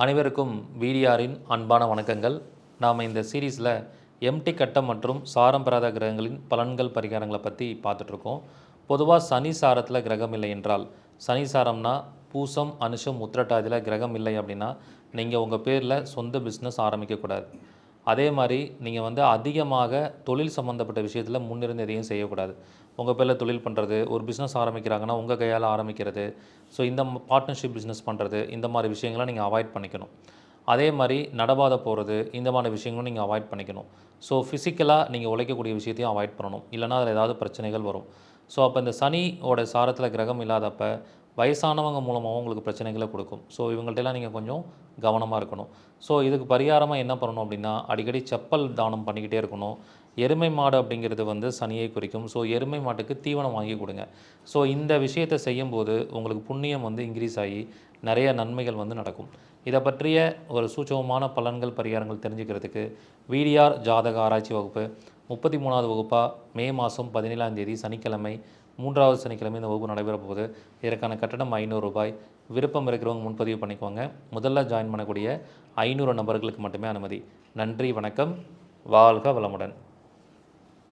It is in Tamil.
அனைவருக்கும் விடிஆரின் அன்பான வணக்கங்கள். நாம் இந்த சீரீஸில் எம்டி கட்டம் மற்றும் சாரம் பெறாத கிரகங்களின் பலன்கள் பரிகாரங்களை பற்றி பார்த்துட்ருக்கோம். பொதுவாக சனி சாரத்தில் கிரகம் இல்லை என்றால் சனி சாரம்னா பூசம் அனுஷம் உத்திரட்டாதியில் கிரகம் இல்லை அப்படின்னா நீங்கள் உங்கள் பேரில் சொந்த பிஸ்னஸ் ஆரம்பிக்கக்கூடாது. அதே மாதிரி நீங்கள் வந்து அதிகமாக தொழில் சம்மந்தப்பட்ட விஷயத்தில் முன்னிருந்து எதையும் செய்யக்கூடாது. உங்கள் பேரில் தொழில் பண்ணுறது ஒரு பிஸ்னஸ் ஆரம்பிக்கிறாங்கன்னா உங்கள் கையால் ஆரம்பிக்கிறது. ஸோ இந்த பார்ட்னர்ஷிப் பிஸ்னஸ் பண்ணுறது இந்த மாதிரி விஷயங்களை நீங்கள் அவாய்ட் பண்ணிக்கணும். அதே மாதிரி நடபாத போகிறது இந்த மாதிரி விஷயங்களும் நீங்கள் அவாய்ட் பண்ணிக்கணும். ஸோ ஃபிசிக்கலாக நீங்கள் உழைக்கக்கூடிய விஷயத்தையும் அவாய்ட் பண்ணணும். இல்லைனா அதில் ஏதாவது பிரச்சனைகள் வரும். ஸோ அப்போ இந்த சனியோட சாரத்தில் கிரகம் இல்லாதப்ப வயசானவங்க மூலமாகவும் உங்களுக்கு பிரச்சனைகளை கொடுக்கும். ஸோ இவங்கள்ட்டெல்லாம் நீங்கள் கொஞ்சம் கவனமாக இருக்கணும். ஸோ இதுக்கு பரிகாரமாக என்ன பண்ணணும் அப்படின்னா அடிக்கடி செப்பல் தானம் பண்ணிக்கிட்டே இருக்கணும். எருமை மாடு அப்படிங்கிறது வந்து சனியை குறிக்கும். ஸோ எருமை மாட்டுக்கு தீவனம் வாங்கி கொடுங்க. ஸோ இந்த விஷயத்தை செய்யும்போது உங்களுக்கு புண்ணியம் வந்து இன்க்ரீஸ் ஆகி நிறைய நன்மைகள் வந்து நடக்கும். இதை பற்றிய ஒரு சூட்சமமான பலன்கள் பரிகாரங்கள் தெரிஞ்சுக்கிறதுக்கு விடிஆர் ஜாதக ஆராய்ச்சி வகுப்பு முப்பத்தி மூணாவது வகுப்பாக மே மாதம் பதினேழாம் தேதி சனிக்கிழமை மூன்றாவது சனிக்கிழமை இந்த வகுப்பு நடைபெற போகுது. இதற்கான கட்டணம் ஐநூறு ரூபாய். விருப்பம் இருக்கிறவங்க முன்பதிவு பண்ணிக்கோங்க. முதல்ல ஜாயின் பண்ணக்கூடிய ஐநூறு நபர்களுக்கு மட்டுமே அனுமதி. நன்றி வணக்கம். வாழ்க வளமுடன்.